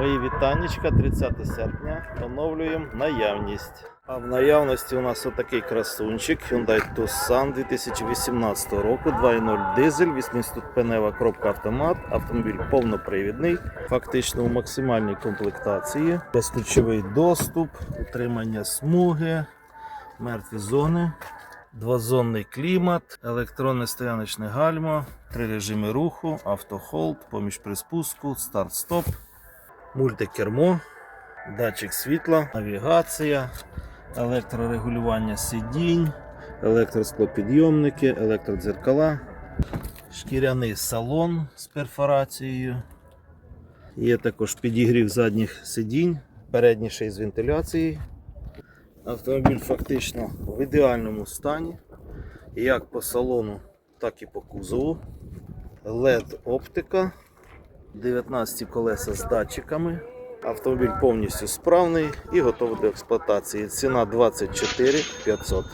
Мої вітаннячка, 30 серпня. Оновлюємо наявність. А в наявності у нас отакий красунчик Hyundai Tucson 2018 року, 2.0 дизель, 8-ступенева коробка автомат. Автомобіль повнопривідний, фактично у максимальній комплектації. Безключовий доступ, утримання смуги, мертві зони. Двозонний клімат, електронне стояночне гальмо, три режими руху, автохолд, поміж приспуску, старт-стоп, мультикермо, датчик світла, навігація, електрорегулювання сидінь, електросклопідйомники, електродзеркала, шкіряний салон з перфорацією. Є також підігрів задніх сидінь, передній з вентиляцією. Автомобіль фактично в ідеальному стані, як по салону, так і по кузову. LED оптика, 19 колеса з датчиками. Автомобіль повністю справний і готовий до експлуатації. Ціна 24 500.